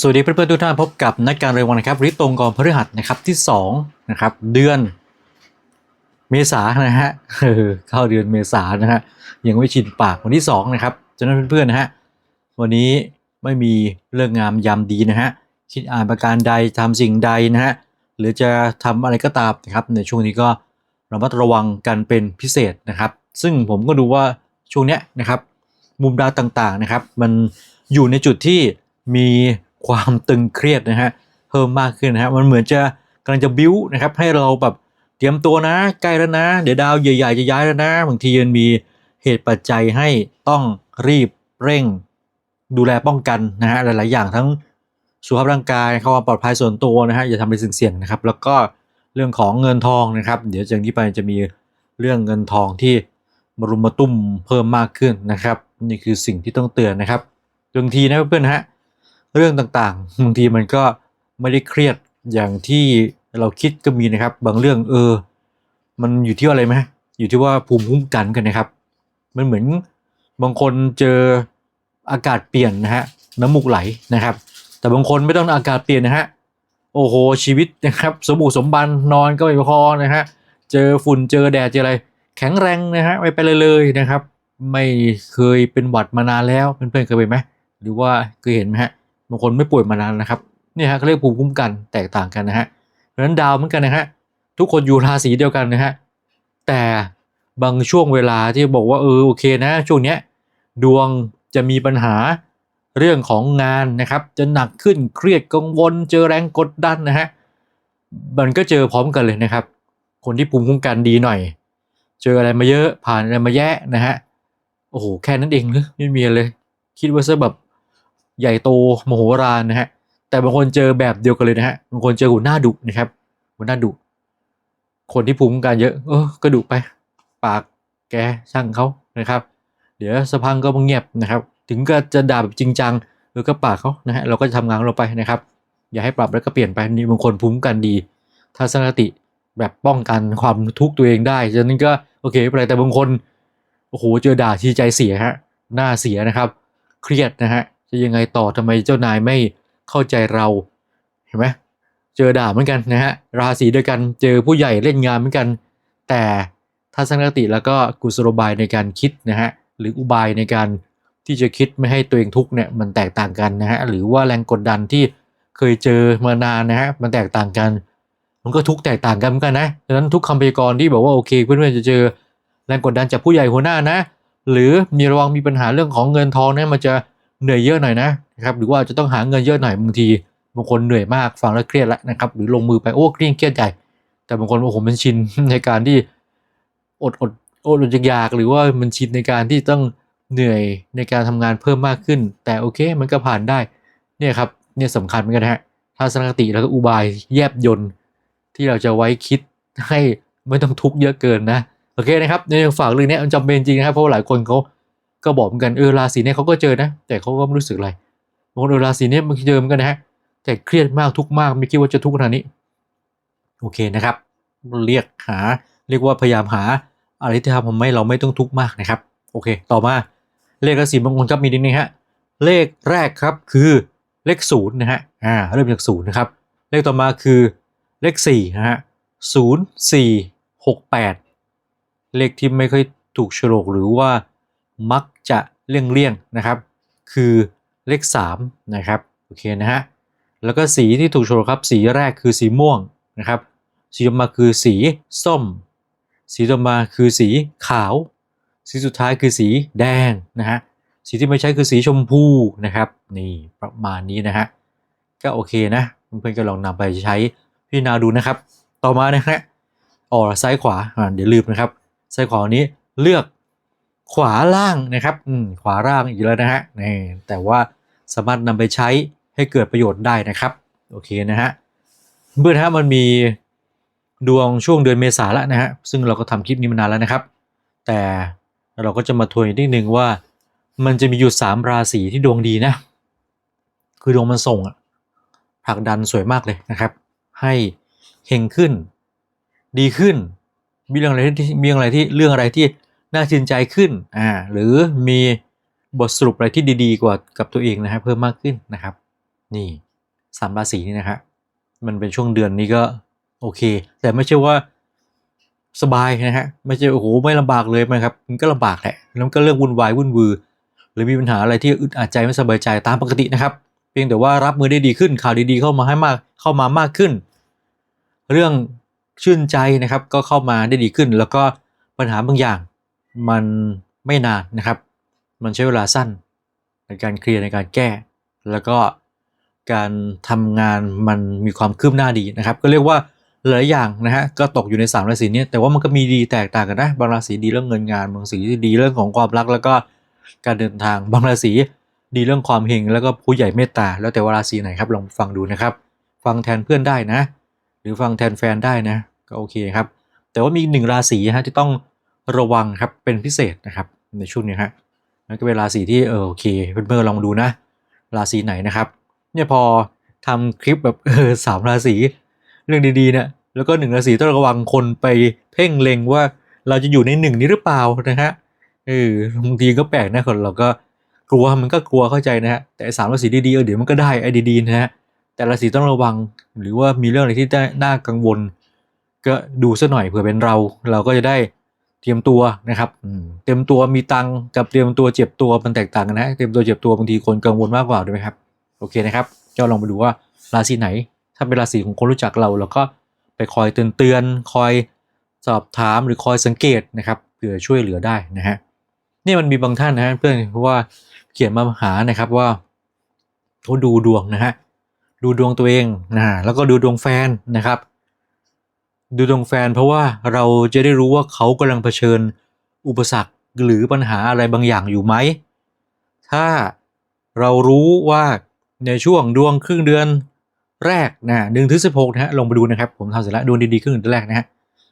สวัสดีเพื่อนๆทุกท่านพบกับนักการเรียนวันนะครับริตรงกรพฤหัสนะครับที่2นะครับเดือนเมษานะฮะเข้าเดือนเมษานะฮะยังไม่ชินปากวันที่2นะครับฉะนั้นเพื่อนๆนะฮะวันนี้ไม่มีเรื่องงามยามดีนะฮะคิดอ่านประการใดทำสิ่งใดนะฮะหรือจะทำอะไรก็ตามนะครับในช่วงนี้ก็ระมัดระวังกันเป็นพิเศษนะครับ ซึ่งผมก็ดูว่าช่วงเนี้ยนะครับมุมดาวต่างๆนะครับ มันอยู่ในจุดที่มี ความตึงเครียดนะฮะเพิ่มมากขึ้นนะฮะมันเหมือนจะกำลังจะบิ้วนะครับให้เราแบบเตรียมตัวนะใกล้แล้วนะ เดี๋ยวดาวใหญ่ๆจะย้ายแล้วนะบางทีมันมีเหตุปัจจัยให้ต้องรีบเร่ง ดูแลป้องกันนะฮะหลายๆ อย่างทั้งสุขภาพร่างกายความปลอดภัยส่วนตัวนะฮะอย่าทำอะไรเสี่ยงๆนะครับ แล้วก็เรื่องของเงินทองนะครับ เดี๋ยวจากนี้ไปจะมีเรื่องเงินทองที่มารุมมาตุ้มเพิ่มมากขึ้นนะครับ นี่คือสิ่งที่ต้องเตือนนะครับบางทีนะเพื่อนๆนะฮะ เรื่องต่างๆ บางทีมันก็ไม่ได้เครียดอย่างที่เราคิดก็มีนะครับ บางเรื่องเออ มันอยู่ที่อะไรไหมอยู่ที่ว่าภูมิคุ้มกันกันนะครับ มันเหมือนบางคนเจออากาศเปลี่ยนนะฮะน้ำมูกไหลนะครับ แต่บางคนไม่ต้องอากาศเปลี่ยนนะฮะโอ้โหชีวิตนะครับ สมบูรณ์สมบันนอนก็ไม่พอนะฮะเจอฝุ่นเจอแดดเจออะไร แข็งแรงนะฮะไม่ไปเลยเลยนะครับ ไม่เคยเป็นหวัดมานานแล้วเพื่อนๆเคยเป็นไหมหรือว่าเคยเห็นไหมฮะ บางคนไม่ป่วยมานานนะครับเนี่ยฮะเขาเรียกภูมิคุ้มกันแตกต่างกันนะฮะเพราะฉะนั้นดาวเหมือนกันนะฮะทุกคนอยู่ราศีเดียวกันนะฮะแต่บางช่วงเวลาที่บอกว่าเออโอเคนะช่วงเนี้ยดวงจะมีปัญหาเรื่องของงานนะครับ จะหนักขึ้นเครียดกังวล เจอแรงกดดันนะฮะมันก็เจอพร้อมกันเลยนะครับ คนที่ภูมิคุ้มกันดีหน่อย เจออะไรมาเยอะผ่านอะไรมาแย่นะฮะโอ้โหแค่นั้นเองหรือไม่มีเลย คิดว่าซะแบบ ใหญ่โตมโหฬารนะฮะแต่บางคนเจอแบบเดียวกันเลยนะฮะบางคนเจอหัวหน้าดุนะครับหัวหน้าดุคนที่ภูมิกันเยอะเออก็ดุไป ปากแกช่างเขานะครับ เดี๋ยวสะพังก็เงียบนะครับ ถึงก็จะด่าแบบจริงจังเออก็ปากเขานะฮะเราก็จะทำงานเราไปนะครับ อย่าให้ปรับแล้วก็เปลี่ยนไปนี่บางคนภูมิกันดีทัศนคติแบบป้องกันความทุกข์ตัวเองได้ฉะนั้นก็โอเคไม่เป็นไรแต่บางคนโอ้โหเจอด่าที่ใจเสียฮะหน้าเสียนะครับ เครียดนะฮะ จะยังไงต่อทำไมเจ้านายไม่เข้าใจเราเห็นไหมเจอด่าเหมือนกันนะฮะราศีเดียวกันเจอผู้ใหญ่เล่นงานเหมือนกัน แต่ทัศนคติแล้วก็กุศโลบายในการคิดนะฮะหรืออุบายในการที่จะคิดไม่ให้ตัวเองทุกข์เนี่ยมันแตกต่างกันนะฮะหรือว่าแรงกดดันที่เคยเจอมานานนะฮะมันแตกต่างกัน มันก็ทุกแตกต่างกันเหมือนกันนะดังนั้นทุกคำพยากรณ์ที่บอกว่าโอเคเพื่อนๆจะเจอแรงกดดันจากผู้ใหญ่หัวหน้านะ หรือมีระวังมีปัญหาเรื่องของเงินทองนะมันจะ เหนื่อยเยอะหน่อยนะครับหรือว่าจะต้องหาเงินเยอะหน่อยบางทีบางคนเหนื่อยมากฟังแล้วเครียดแล้วนะครับหรือลงมือไปโอ้เครียดเครียดใหญ่แต่บางคนโอ้โหมันชินในการที่อดอดอดอดอยากหรือว่ามันชินในการที่ต้องเหนื่อยในการทำงานเพิ่มมากขึ้น แต่โอเคมันก็ผ่านได้เนี่ยครับเนี่ยสำคัญเหมือนกันนะฮะทัศนคติแล้วก็อุบายแยบยนที่เราจะไว้คิดให้ไม่ต้องทุกข์เยอะเกินนะโอเคนะครับในฝากเรื่องนี้มันจำเป็นจริงนะครับเพราะว่าหลายคนเขา ก็บอกเหมือนกันเออราศีเนี้เขาก็เจอนะ แต่เขาก็ไม่รู้สึกอะไรบางคนเออราศีเนี้มันเจอเหมือนกันนะฮะแต่เครียดมากทุกมากไม่คิดว่าจะทุกข์ขนาดนี้ โอเคนะครับ เรียกหา เรียกว่าพยายามหาอะไรที่ทำให้เราไม่ต้องทุกข์มากนะครับ โอเค ต่อมาเลขราศีบางคนครับมีนิดนึงฮะเลขแรกครับคือเลขศูนย์นะฮะอ่าเริ่มจากศูนย์นะครับ เลขต่อมาคือเลขสี่นะฮะศูนย์สี่หกแปดเลขที่ไม่ค่อยถูกโฉลกหรือว่า มักจะเลี่ยงๆนะครับ คือเลขสามนะครับโอเคนะฮะแล้วก็สีที่ถูกโฉลกครับสีแรกคือสีม่วงนะครับสีต่อมาคือสีส้ม สีต่อมาคือสีขาว สีสุดท้ายคือสีแดงนะฮะสีที่ไม่ใช่คือสีชมพูนะครับนี่ประมาณนี้นะฮะก็โอเคนะเพื่อนๆก็ลองนำไปใช้พิจารณาดูนะครับ ต่อมานะฮะอ๋อซ้ายขวาอ่าเดี๋ยวลืมนะครับซ้ายขวานี้เลือก ขวาล่างนะครับอืมขวาล่างอีกแล้วนะฮะนี่แต่ว่าสามารถนำไปใช้ให้เกิดประโยชน์ได้นะครับ โอเคนะฮะเพื่อนๆฮะมันมีดวงช่วงเดือนเมษาแล้วนะฮะซึ่งเราก็ทำคลิปนี้มานานแล้วนะครับ แต่เราก็จะมาทวนอีกนิดนึงว่า มันจะมีอยู่สามราศีที่ดวงดีนะ คือดวงมันส่งอะผลักดันสวยมากเลยนะครับ ให้เฮงขึ้น ดีขึ้นมีเรื่องอะไรที่มีเรื่องอะไรที่เรื่องอะไรที่ น่าชื่นใจขึ้นอ่าหรือมีบทสรุปอะไรที่ดีๆ กว่ากับตัวเองนะฮะเพิ่มมากขึ้นนะครับ นี่สามราศีนี่นะฮะมันเป็นช่วงเดือนนี้ก็โอเค แต่ไม่ใช่ว่าสบายนะฮะไม่ใช่โอ้โหไม่ลำบากเลยนะครับมันก็ลำบากแหละแล้วมันก็เรื่องวุ่นวายวุ่นวือ หรือมีปัญหาอะไรที่อึดอัดใจไม่สบายใจตามปกตินะครับ เพียงแต่ว่ารับมือได้ดีขึ้นข่าวดีๆเข้ามาให้มากเข้ามามากขึ้น เรื่องชื่นใจนะครับก็เข้ามาได้ดีขึ้น แล้วก็ปัญหาบางอย่าง มันไม่นานนะครับ มันใช้เวลาสั้น ในการเคลียร์ในการแก้ แล้วก็การทำงานมันมีความคืบหน้าดีนะครับ ก็เรียกว่าหลายอย่างนะฮะก็ตกอยู่ในสามราศีนี้แต่ว่ามันก็มีดีแตกต่างกันนะบางราศีดีเรื่องเงินงานบางราศีดีเรื่องของความรัก แล้วก็การเดินทางบางราศีดีเรื่องความเฮงแล้วก็ผู้ใหญ่เมตตาแล้วแต่ว่าราศีไหนครับลองฟังดูนะครับ ฟังแทนเพื่อนได้นะ หรือฟังแทนแฟนได้นะก็โอเคครับ แต่ว่ามีหนึ่งราศีฮะที่ต้อง ระวังครับเป็นพิเศษนะครับในช่วงนี้ฮะนั่นก็เป็นราศีที่เออโอเคเพื่อนๆลองดูนะ ราศีไหนนะครับเนี่ยพอทำคลิปแบบเออสามราศีเรื่องดีๆเนี่ยแล้วก็หนึ่งราศีต้องระวังคนไปเพ่งเล็งว่าเราจะอยู่ในหนึ่งนี้หรือเปล่านะฮะเออบางทีก็แปลกนะคนเราก็กลัวมันก็กลัวเข้าใจนะฮะแต่สามราศีดีๆเออเดี๋ยวมันก็ได้ไอ้ดีๆนะฮะแต่ราศีต้องระวังหรือว่ามีเรื่องอะไรที่ได้น่ากังวล ก็ดูซะหน่อยเผื่อเป็นเรา เราก็จะได้ เตรียมตัวนะครับอืมเตรียมตัวมีตังค์กับเตรียมตัวเจ็บตัวมันแตกต่างกันนะเตรียมตัวเจ็บตัวบางทีคนกังวลมากกว่าถูกไหมครับโอเคนะครับก็ลองไปดูว่าราศีไหน ถ้าเป็นราศีของคนรู้จักเราเราก็ไปคอยเตือนเตือนๆคอยสอบถามหรือคอยสังเกตนะครับเผื่อช่วยเหลือได้นะฮะนี่มันมีบางท่านนะฮะเพื่อนเพราะว่าเขียนมาหานะครับว่าเขาดูดวงนะฮะดูดวงตัวเองนะแล้วก็ดูดวงแฟนนะครับ ดูดวงแฟนเพราะว่าเราจะได้รู้ว่าเขากำลังเผชิญอุปสรรคหรือปัญหาอะไรบางอย่างอยู่ไหม ถ้าเรารู้ว่าในช่วงดวงครึ่งเดือนแรกนะหนึ่งถึงสิบหกนะฮะลงไปดูนะครับผมทำเสร็จแล้วดวงดีๆครึ่งเดือนแรกนะฮะ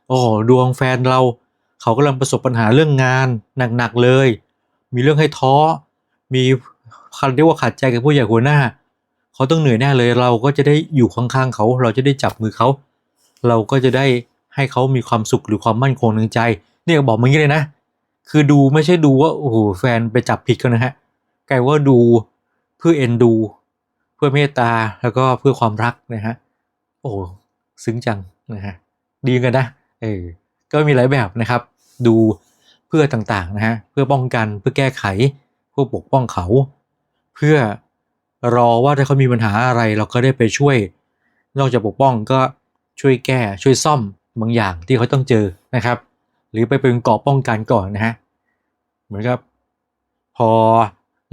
โอ้ดวงแฟนเราเขากำลังประสบปัญหาเรื่องงานหนักๆเลย มีเรื่องให้ท้อ มีคันเรียกว่าขัดใจกับผู้ใหญ่หัวหน้า เขาต้องเหนื่อยแน่เลยเราก็จะได้อยู่ข้างๆเขา เราจะได้จับมือเขา เราก็จะได้ให้เขามีความสุขหรือความมั่นคงทางใจ เนี่ยบอกมาอย่างนี้เลยนะ คือดูไม่ใช่ดูว่าโอ้โหแฟนไปจับผิดกันนะฮะกลายว่าดูเพื่อเอ็นดู เพื่อเมตตาแล้วก็เพื่อความรักนะฮะโอ้ซึ้งจังนะฮะดีกันนะเออก็มีหลายแบบนะครับ ดูเพื่อต่างๆนะฮะเพื่อป้องกันเพื่อแก้ไขเพื่อปกป้องเขา เพื่อรอว่าถ้าเขามีปัญหาอะไรเราก็ได้ไปช่วย นอกจากปกป้องก็ ช่วยแก้ช่วยซ่อมบางอย่างที่เขาต้องเจอนะครับ หรือไปเป็นเกราะป้องกันก่อนนะฮะเหมือนกับพอ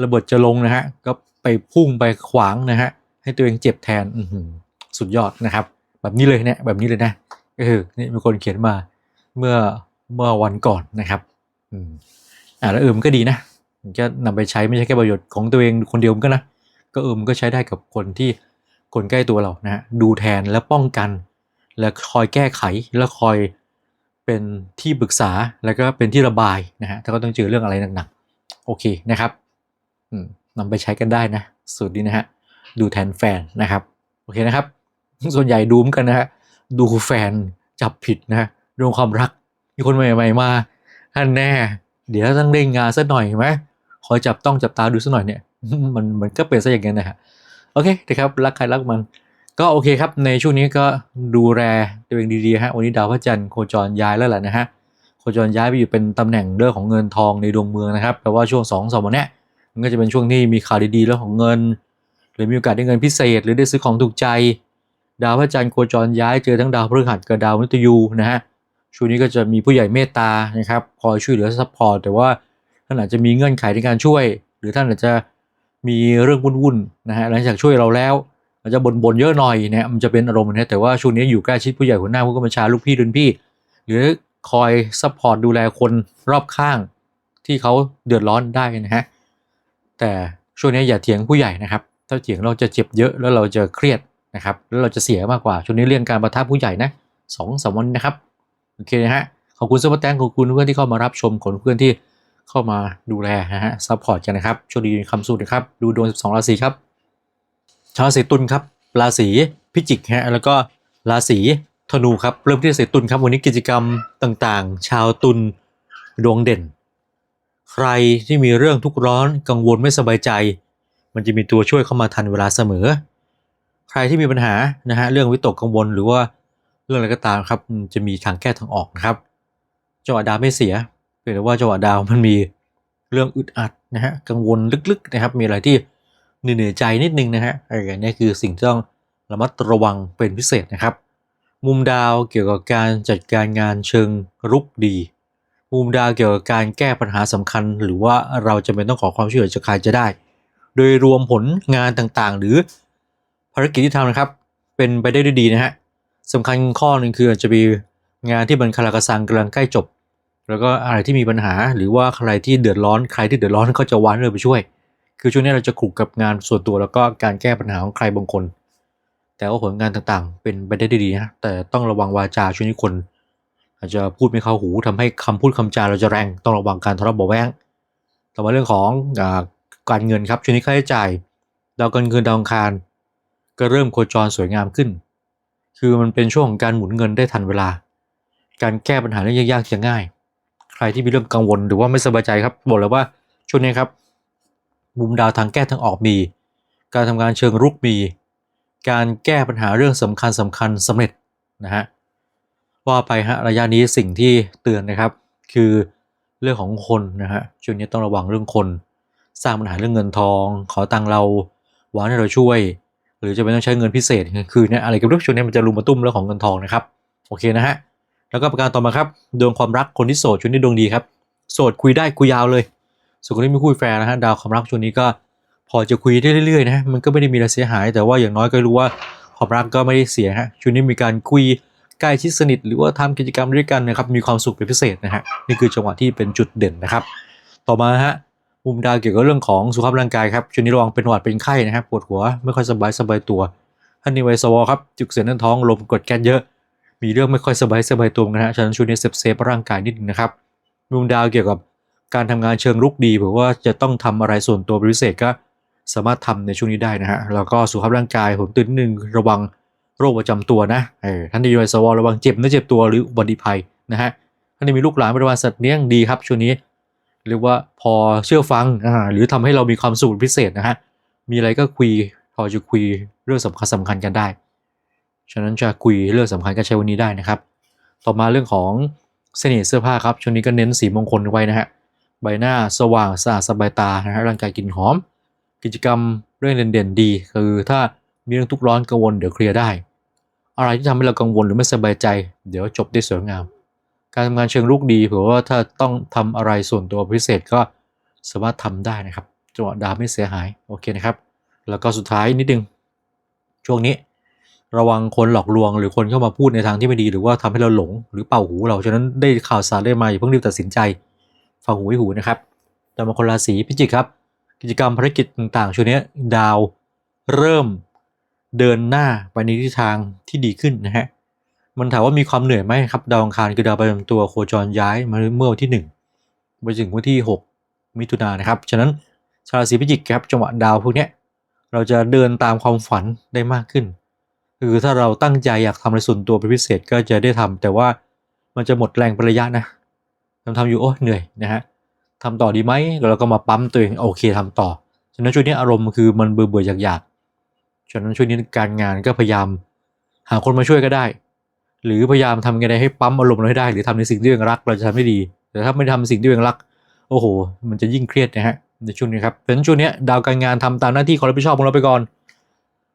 ระเบิดจะลงนะฮะก็ไปพุ่งไปขวางนะฮะให้ตัวเองเจ็บแทนอืสุดยอดนะครับ แบบนี้เลยเนี่ยแบบนี้เลยนะเออนี่มีคนเขียนมาเมื่อเมื่อวันก่อนนะครับอืมอ่าแล้วเออมันก็ดีนะจะนำไปใช้ไม่ใช่แค่ประโยชน์ของตัวเองคนเดียวมันก็นะก็เออมันก็ใช้ได้กับคนที่คนใกล้ตัวเรานะฮะดูแทนและป้องกัน และคอยแก้ไขแล้วคอยเป็นที่ปรึกษาแล้วก็เป็นที่ระบายนะฮะถ้าก็ต้องเจอเรื่องอะไรหนักๆโอเคนะครับอืมนำไปใช้กันได้นะสูตรนี้นะฮะดูแทนแฟนนะครับโอเคนะครับ ส่วนใหญ่ดูมอนกันนะฮะดูแฟนจับผิดนะฮะเรื่องความรักมีคนใหม่ๆมาท่านแน่ เดี๋ยวต้องเร่งงานสักหน่อยไหมคอยจับต้องจับตาดูสักหน่อยเนี่ยมันมันก็เป็นซะอย่างนั้นนะฮะโอเคนะครับรักใครรักมัน ก็โอเคครับ ในช่วงนี้ก็ดูแลตัวเองดีๆฮะวันนี้ดาวพระจันทร์โคจรย้ายแล้วแหละนะฮะโคจรย้ายไปอยู่เป็นตำแหน่งเรื่องของเงินทองในดวงเมืองนะครับแปลว่าช่วงสองสามวันนี้มันก็จะเป็นช่วงที่มีข่าวดีๆเรื่องของเงิน หรือมีโอกาสได้เงินพิเศษ หรือได้ซื้อของถูกใจ ดาวพระจันทร์โคจรย้ายเจอทั้งดาวพฤหัสกับดาวมฤตยูนะฮะช่วงนี้ก็จะมีผู้ใหญ่เมตตานะครับคอยช่วยเหลือซัพพอร์ตแต่ว่าท่านอาจจะมีเงื่อนไขในการช่วย หรือท่านอาจจะมีเรื่องวุ่นๆนะฮะหลังจากช่วยเราแล้ว อาจจะบ่นๆเยอะหน่อยเนี่ยมันจะเป็นอารมณ์นะแต่ว่าช่วงนี้อยู่ใกล้ชิดผู้ใหญ่หัวหน้าผู้กำกับชาลูกพี่รุ่นพี่ หรือคอยซัพพอร์ตดูแลคนรอบข้างที่เขาเดือดร้อนได้นะฮะแต่ช่วงนี้อย่าเถียงผู้ใหญ่นะครับ ถ้าเถียงเราจะเจ็บเยอะแล้วเราจะเครียดนะครับแล้วเราจะเสียมากกว่าช่วงนี้เรื่องการประทับผู้ใหญ่นะสองสามวันนะครับโอเคนะฮะขอบคุณซุปเปอร์แตงขอบคุณเพื่อนที่เข้ามารับชมขอบคุณเพื่อนที่เข้ามาดูแลนะฮะซัพพอร์ตกันนะครับโชคดีมีคำสู้นะครับดูดวง 12 ราศีครับ ชาวราศีตุลครับราศีพิจิกฮะแล้วก็ราศีธนูครับเริ่มที่ราศีตุลครับวันนี้กิจกรรมต่างๆ ชาวตุลดวงเด่น ใครที่มีเรื่องทุกข์ร้อนกังวลไม่สบายใจ มันจะมีตัวช่วยเข้ามาทันเวลาเสมอ ใครที่มีปัญหานะฮะเรื่องวิตกกังวลหรือว่าเรื่องอะไรก็ตามครับจะมีทางแก้ทางออกนะครับจังหวะดาวไม่เสียเพียงแต่ว่าจังหวะดาวมันมีเรื่องอึดอัดนะฮะกังวลลึกๆนะครับ มีอะไรที่ เหนื่อยใจนิดนึงนะฮะไอ้อันนี้คือสิ่งที่ต้องระมัดระวังเป็นพิเศษนะครับ มุมดาวเกี่ยวกับการจัดการงานเชิงรุกดี มุมดาวเกี่ยวกับการแก้ปัญหาสำคัญ หรือว่าเราจะเป็นต้องขอความช่วยเหลือจากใครจะได้ โดยรวมผลงานต่างๆ หรือภารกิจที่ทำนะครับ เป็นไปได้ด้วยดีนะฮะสำคัญข้อหนึ่งคืออาจจะมีงานที่มันคาราคาซังกำลังใกล้จบ แล้วก็อะไรที่มีปัญหาหรือว่าใครที่เดือดร้อนใครที่เดือดร้อนก็จะวันเลยไปช่วย คือช่วงนี้เราจะขลุกกับงานส่วนตัวแล้วก็การแก้ปัญหาของใครบางคน แต่ว่าผลงานต่างๆ เป็นไปได้ดีนะแต่ต้องระวังวาจาช่วงนี้คน อาจจะพูดไม่เข้าหูทำให้คำพูดคำจาเราจะแรงต้องระวังการทะเลาะเบาแว้งต่อมาเรื่องของอการเงินครับช่วงนี้ค่าใช้จ่ายดาวการเงินดาวองคาร ก็เริ่มโคจรสวยงามขึ้น คือมันเป็นช่วงของการหมุนเงินได้ทันเวลา การแก้ปัญหาเรื่องยากๆจะง่าย ใครที่มีเรื่องกังวลหรือว่าไม่สบายใจครับบอกเลยว่าช่วงนี้ครับ มุมดาวทางแก้ทางออกมี การทำงานเชิงรุกมี การแก้ปัญหาเรื่องสำคัญสำคัญสำเร็จนะฮะว่าไปฮะระยะนี้สิ่งที่เตือนนะครับ คือเรื่องของคนนะฮะช่วงนี้ต้องระวังเรื่องคน สร้างปัญหาเรื่องเงินทอง ขอตังเราหวังให้เราช่วย หรือจะไม่ต้องใช้เงินพิเศษคือเนี่ยอะไรกับเรื่องช่วงนี้มันจะรุมมาตุ้มเรื่องของเงินทองนะครับโอเคนะฮะแล้วก็ประการต่อมาครับดวงความรักคนที่โสดช่วงนี้ดวงดีครับโสดคุยได้คุยยาวเลย ส่วนคนที่มีคู่แฟนนะฮะดาวความรักช่วงนี้ก็พอจะคุยได้เรื่อยๆนะมันก็ไม่ได้มีอะไรเสียหาย แต่ว่าอย่างน้อยก็รู้ว่าความรักก็ไม่ได้เสียฮะช่วงนี้มีการคุยใกล้ชิดสนิทหรือว่าทำกิจกรรมด้วยกันนะครับมีความสุขเป็นพิเศษนะฮะนี่คือจังหวะที่เป็นจุดเด่นนะครับ ต่อมาฮะมุมดาวเกี่ยวกับเรื่องของสุขภาพร่างกายครับช่วงนี้ระวังเป็นหวัดเป็นไข้นะครับปวดหัวไม่ค่อยสบายสบายตัวท่านในวัยสวอครับจุกเสียดแน่นท้องลมกดแก๊สเยอะ มีเรื่องไม่ค่อยสบายสบายตัวนะฮะฉะนั้นช่วงนี้เซฟเซฟร่างกายนิดนึงนะครับมุมดาวเกี่ยวกับ การทำงานเชิงรุกดีหรือว่าจะต้องทำอะไรส่วนตัวพิเศษก็สามารถทำในช่วงนี้ได้นะฮะแล้วก็สุขภาพร่างกายผมตือนนิดนึงระวังโรคประจำตัวนะเออท่านที่อยสวระวังเจ็บนื้อเจ็บตัวหรืออุบัติภัยนะฮะท่านที่มีลูกหลานบริวารสัตว์เลี้ยงดีครับช่วงนี้เรียกว่าพอเชื่อฟังอ่าหรือทำให้เรามีความสุขพิเศษนะฮะมีอะไรก็คุยพอจะคุยเรื่องสำคัญสำคัญกันได้ ฉะนั้นจะคุยเรื่องสำคัญก็ใช้วันนี้ได้นะครับ ต่อมาเรื่องของเสน่ห์เสื้อผ้าครับช่วงนี้ก็เน้นสีมงคลไว้นะฮะ ใบหน้าสว่างสะอาดสบายตานะฮะร่างกายกลินหอม กิจกรรมเรื่องเด่นๆดี คือถ้ามีเรื่องทุกข์ร้อนกังวลเดี๋ยวเคลียร์ได้ อะไรที่ทำให้เรากังวลหรือไม่สบายใจ เดี๋ยวจบได้สวยงาม การทำงานเชิงลุกดีเผื่อว่าถ้าต้องทำอะไรส่วนตัวพิเศษก็สามารถทำได้นะครับจังหวะดาวไม่เสียหายโอเคนะครับ แล้วก็สุดท้ายนิดนึงช่วงนี้ ระวังคนหลอกลวงหรือคนเข้ามาพูดในทางที่ไม่ดี หรือว่าทำให้เราหลง หรือเป่าหูเราฉะนั้นได้ข่าวสารได้มาอย่าเพิ่งรีบตัดสินใจ ฟังหูไว้หูนะครับแต่มาคนราศีพิจิกครับ กิจกรรมภารกิจต่างๆช่วงนี้ดาวเริ่มเดินหน้าไปในทิศทางที่ดีขึ้นนะฮะมันถามว่ามีความเหนื่อยไหมครับ ดาวอังคารคือดาวประจำตัวโคจรย้ายมาเมื่อวันที่1ไปถึงวันที่ 6 มิถุนายนนะครับ ฉะนั้นชาวราศีพิจิกครับจังหวะดาวพวกนี้เราจะเดินตามความฝันได้มากขึ้น คือถ้าเราตั้งใจอยากทำอะไรส่วนตัวเป็นพิเศษก็จะได้ทำแต่ว่ามันจะหมดแรงประยะนะ ทำทำอยู่โอ้เหนื่อยนะฮะทำต่อดีไหมแล้วเราก็มาปั๊มตัวเองโอเคทำต่อ ฉะนั้นช่วงนี้อารมณ์คือมันเบื่อเบื่ออยากอยากๆฉะนั้นช่วงนี้การงานก็พยายามหาคนมาช่วยก็ได้ หรือพยายามทำยังไงให้ปั๊มอารมณ์เราให้ได้ หรือทำในสิ่งที่ตัวเองรักเราจะทำได้ดี แต่ถ้าไม่ทำสิ่งที่ตัวเองรัก โอ้โห มันจะยิ่งเครียดนะฮะในช่วงนี้ครับเพราะฉะนั้นช่วงนี้ดาวการงานทำตามหน้าที่ความรับผิดชอบของเราไปก่อน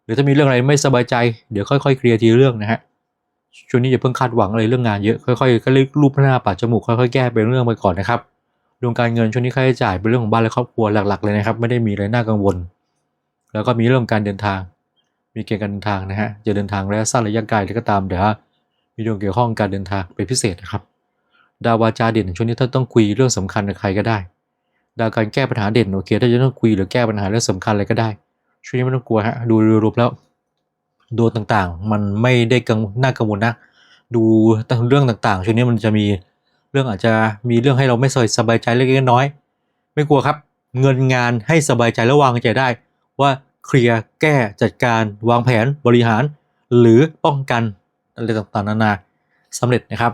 หรือถ้ามีเรื่องอะไรไม่สบายใจเดี๋ยวค่อยๆเคลียร์ทีละเรื่องนะฮะ ช่วงนี้อย่าเพิ่งคาดหวังอะไรเรื่องงานเยอะค่อยๆก็เรียกรูปหน้าปัดจมูกค่อยๆแก้เป็นเรื่องไปก่อนนะครับดวงการเงินช่วงนี้ค่าใช้จ่ายเป็นเรื่องของบ้านและครอบครัวหลักๆเลยนะครับ ไม่ได้มีอะไรน่ากังวล แล้วก็มีเรื่องการเดินทาง มีเกณฑ์การเดินทางนะฮะจะเดินทางระยะสั้นระยะไกลหรือก็ตามเดี๋ยวมีดวงเกี่ยวข้องการเดินทางเป็นพิเศษนะครับ ดาววาจาเด่นช่วงนี้ถ้าต้องคุยเรื่องสำคัญกับใครก็ได้ ดาวการแก้ปัญหาเด่นโอเคถ้าจะต้องคุยหรือแก้ปัญหาเรื่องสำคัญอะไรก็ได้ ช่วงนี้ไม่ต้องกลัวฮะดูรูปแล้ว ดวงต่างๆ มันไม่ได้กังน่ากังวลนะดูเรื่องต่างๆช่วงนี้มันจะมีเรื่องอาจจะมีเรื่องให้เราไม่สบายใจเล็กๆน้อยๆไม่กลัวครับ เงินงานให้สบายใจและวางใจได้ ว่าเคลียร์แก้จัดการวางแผนบริหาร หรือป้องกันอะไรต่างๆนานาสำเร็จนะครับ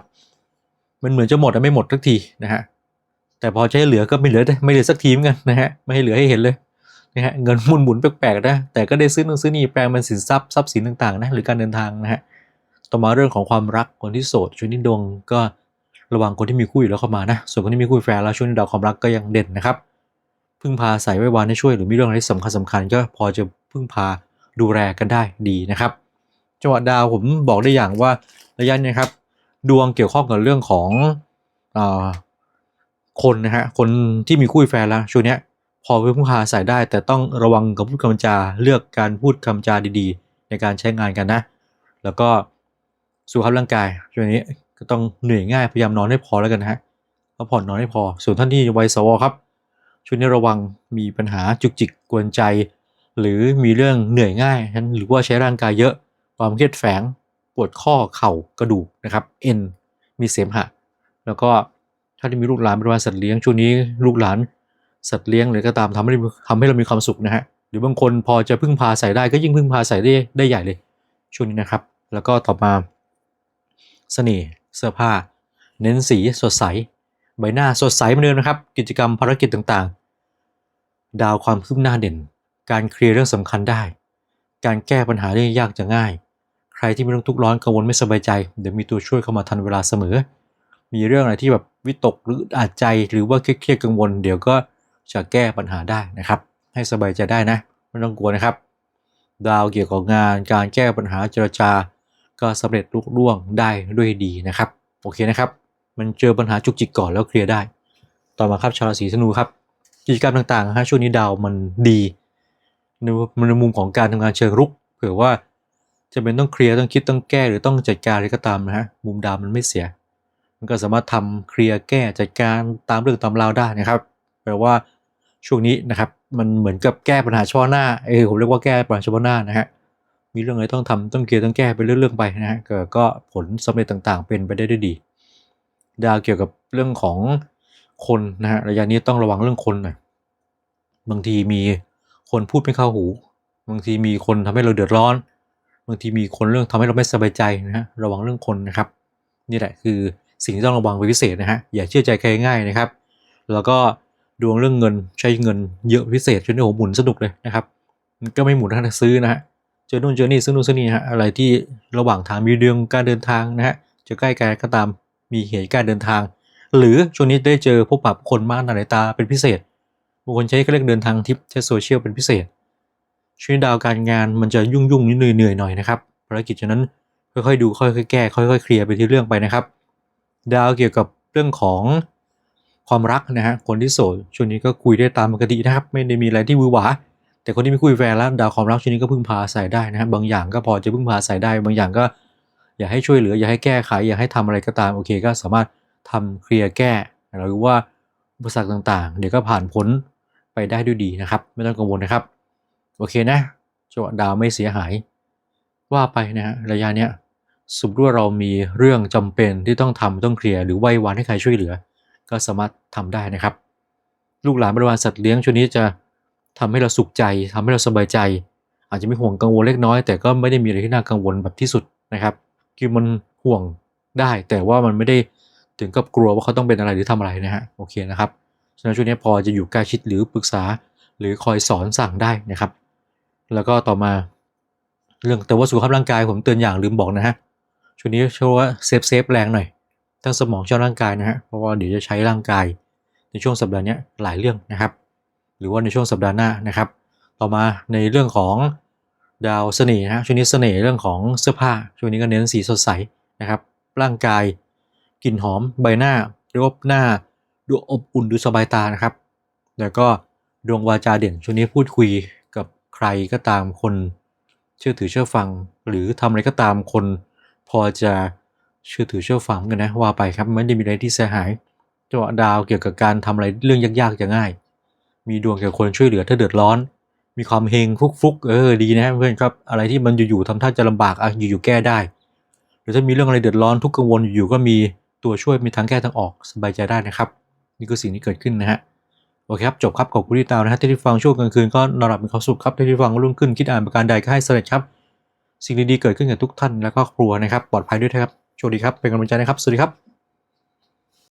มันเหมือนจะหมดแต่ไม่หมดสักทีนะฮะแต่พอใช้เหลือก็ไม่เหลือไม่เหลือสักทีมกันนะฮะไม่ให้เหลือให้เห็นเลย นะฮะเงินหมุนหมุนแปลกๆนะแต่ก็ได้ซื้อนู่นซื้อนี่แปลงเป็นสินทรัพย์ทรัพย์สินต่างๆนะหรือการเดินทางนะฮะต่อมาเรื่องของความรักคนที่โสดช่วงนี้ดวงก็ระวังคนที่มีคู่อยู่แล้วเข้ามานะส่วนคนที่มีคู่แฟนแล้วช่วงนี้ดาวความรักก็ยังเด่นนะครับพึ่งพาใสายไว้วานให้ช่วย หรือมีเรื่องอะไรสำคัญสำคัญก็พอจะพึ่งพาดูแลกันได้ดีนะครับจังหวะดาวผมบอกได้อย่างว่าระยะนี้ครับ ดวงเกี่ยวข้องกับเรื่องของอคนนะฮะคนที่มีคู่แฟนแล้วช่วงนี้ พอพึ่งพาใสายได้ แต่ต้องระวังกับพูดคำจาเลือกการพูดคำจาดีๆ ในการใช้งานกันนะ แล้วก็สุขภาพร่างกายช่วงนี้ก็ต้องเหนื่อยง่ายพยายามนอนให้พอแล้วกันนะฮะพักผ่อนนอนให้พอ ส่วนท่านที่วัยสวครับช่วงนี้ระวังมีปัญหาจุกจิกกวนใจ หรือมีเรื่องเหนื่อยง่ายนั้นหรือว่าใช้ร่างกายเยอะ ความเครียดแฝงปวดข้อเข่ากระดูกนะครับเอ็นมีเสมหะ แล้วก็ถ้าที่มีลูกหลานเป็นวันสัตว์เลี้ยงช่วงนี้ลูกหลาน สัตว์เลี้ยงหรือก็ตามทำให้ทำให้เรามีความสุขนะฮะหรือบางคนพอจะพึ่งพาใส่ได้ก็ยิ่งพึ่งพาใส่ได้ได้ใหญ่เลยช่วงนี้นะครับ แล้วก็ต่อมาเสน่ห์เสื้อผ้า เน้นสีสดใส ใบหน้าสดใสเหมือนเดิมนะครับ กิจกรรมภารกิจต่างๆ ดาวความคืบหน้าเด่น การเคลียร์เรื่องสำคัญได้ การแก้ปัญหาได้ยากจะง่าย ใครที่มีเรื่องทุกข์ร้อนกังวลไม่สบายใจ เดี๋ยวมีตัวช่วยเข้ามาทันเวลาเสมอ มีเรื่องอะไรที่แบบวิตกหรืออาจใจหรือว่าเครียดกังวล เดี๋ยวก็ จะแก้ปัญหาได้นะครับ ให้สบายใจได้นะ ไม่ต้องกลัวนะครับ ดาวเกี่ยวกับงานการแก้ปัญหาเจรจาก็สำเร็จลุล่วงได้ด้วยดีนะครับ โอเคนะครับ มันเจอปัญหาจุกจิกก่อนแล้วเคลียร์ได้ ต่อมาครับชาวราศีธนูครับกิจกรรมต่างๆฮะช่วงนี้ดาวมันดีในมุมของการทำงานเชิงรุก เผื่อว่าจะเป็นต้องเคลียร์ต้องคิดต้องแก้หรือต้องจัดการอะไรก็ตามนะฮะมุมดาวมันไม่เสีย มันก็สามารถทำเคลียร์แก้จัดการตามเรื่องตามราวได้นะครับแปลว่า ช่วงนี้นะครับ มันเหมือนกับแก้ปัญหาเฉพาะหน้าเออผมเรียกว่าแก้ปัญหาเฉพาะหน้านะฮะมีเรื่องอะไรต้องทำต้องเคลียร์ต้องแก้ไปเรื่องๆไปนะฮะก็ผลสำเร็จต่างๆ เป็นไปได้ด้วยดี ดาวเกี่ยวกับเรื่องของคนนะฮะระยะนี้ต้องระวังเรื่องคนหน่อยบางทีมีคนพูดไม่เข้าหู บางทีมีคนทำให้เราเดือดร้อน บางทีมีคนเรื่องทำให้เราไม่สบายใจนะฮะระวังเรื่องคนนะครับ นี่แหละคือสิ่งที่ต้องระวังเป็นพิเศษนะฮะอย่าเชื่อใจใครง่ายนะครับ แล้วก็ ดวงเรื่องเงินใช้เงินเยอะพิเศษจนโอ้โหหมุนสนุกเลยนะครับมันก็ไม่หมุนถ้าซื้อนะฮะเจอนู่นเจอนี่ซื้อนู่นซื้อนี่ฮะอะไรที่ระหว่างทางมีเรื่องการเดินทางนะฮะจะใกล้กันก็ตามมีเหตุการณ์เดินทาง หรือช่วงนี้ได้เจอพบปะคนมากหน้ายตาเป็นพิเศษบางคนใช้ก็เรียกเดินทางทิปใช้โซเชียลเป็นพิเศษช่วงดาวการงานมันจะยุ่งยุ่งนิดเหนื่อยหน่อยนะครับภารกิจฉะนั้นค่อยๆดูค่อยๆแก้ค่อยๆเคลียร์ไปที่เรื่องไปนะครับ ดาวเกี่ยวกับเรื่องของ ความรักนะฮะคนที่โสดช่วงนี้ก็คุยได้ตามปกตินะครับ ไม่ได้มีอะไรที่วือหวาแต่คนที่ไม่คุยแฟนแล้วดาวความรักช่วงนี้ก็พึ่งพาใส่ได้นะครับบางอย่างก็พอจะพึ่งพาใส่ได้ บางอย่างก็อย่าให้ช่วยเหลืออย่าให้แก้ไขอย่าให้ทำอะไรก็ตามโอเค ก็สามารถทำเคลียร์แก้หรือว่าอุปสรรคต่างๆ เดี๋ยวก็ผ่านพ้นไปได้ด้วยดีนะครับ ไม่ต้องกังวลนะครับ โอเคนะจังหวะดาวไม่เสียหาย ว่าไปนะฮะระยะเนี้ยสมมติว่าเรามีเรื่องจำเป็นที่ต้องทำต้องเคลียร์หรือไหว้วานให้ใครช่วยเหลือ ก็สามารถทำได้นะครับ ลูกหลานบริวารสัตว์เลี้ยงช่วงนี้จะทำให้เราสุขใจทำให้เราสบายใจ อาจจะมีห่วงกังวลเล็กน้อย แต่ก็ไม่ได้มีอะไรที่น่ากังวลแบบที่สุดนะครับคือมันห่วงได้ แต่ว่ามันไม่ได้ถึงกับกลัวว่าเขาต้องเป็นอะไรหรือทำอะไรนะฮะโอเคนะครับฉะนั้นช่วงนี้พอจะอยู่ใกล้ชิดหรือปรึกษาหรือคอยสอนสั่งได้นะครับ แล้วก็ต่อมาเรื่องแต่ว่าสุขภาพร่างกายผมเตือนอย่างลืมบอกนะฮะช่วงนี้ชื่อว่าเซฟเซฟแรงหน่อย ทั้งสมองเช่วร่างกายนะฮะเพราะว่าเดี๋ยวจะใช้ร่างกายในช่วงสัปดาห์นี้หลายเรื่องนะครับ หรือว่าในช่วงสัปดาห์หน้านะครับ ต่อมาในเรื่องของดาวเสน่ห์นะช่วงนี้เสน่ห์เรื่องของเสื้อผ้า ช่วงนี้ก็เน้นสีสดใสนะครับ ร่างกายกลิ่นหอมใบหน้ารูปหน้าดูอบอุ่นดูสบายตานะครับ แล้วก็ดวงวาจาเด่นช่วงนี้พูดคุยกับใครก็ตามคน เชื่อถือเชื่อฟัง หรือทำอะไรก็ตามคน พอจะ เชื่อถือเชื่อฟังกันนะว่าไปครับไม่ได้มีอะไรที่เสียหายจังหวะดาวเกี่ยวกับการทำอะไรเรื่องยากๆจะง่าย มีดวงเกี่ยวกับคนช่วยเหลือถ้าเดือดร้อน มีความเฮงฟุกฟุกๆเออดีนะเพื่อนครับอะไรที่มันอยู่ๆทำท่าจะลำบากอะอยู่ๆแก้ได้ หรือถ้ามีเรื่องอะไรเดือดร้อนทุกข์กังวลอยู่ๆก็มีตัวช่วยมีทางแก้ทางออกสบายใจได้นะครับ นี่คือสิ่งที่เกิดขึ้นนะฮะโอเคครับจบครับขอบคุณที่ตามนะฮะที่ได้ฟังช่วงกลางคืนก็นอนหลับมีความสุขครับที่ได้ฟังรุ่งขึ้นคิดอ่านประการใดก็ให้สำเร็จครับ สิ่งดีๆเกิดขึ้นกับทุกท่านและครอบครัวนะครับปลอดภัยด้วยครับ โชคดีครับ เป็นกำลังใจนะครับ สวัสดีครับ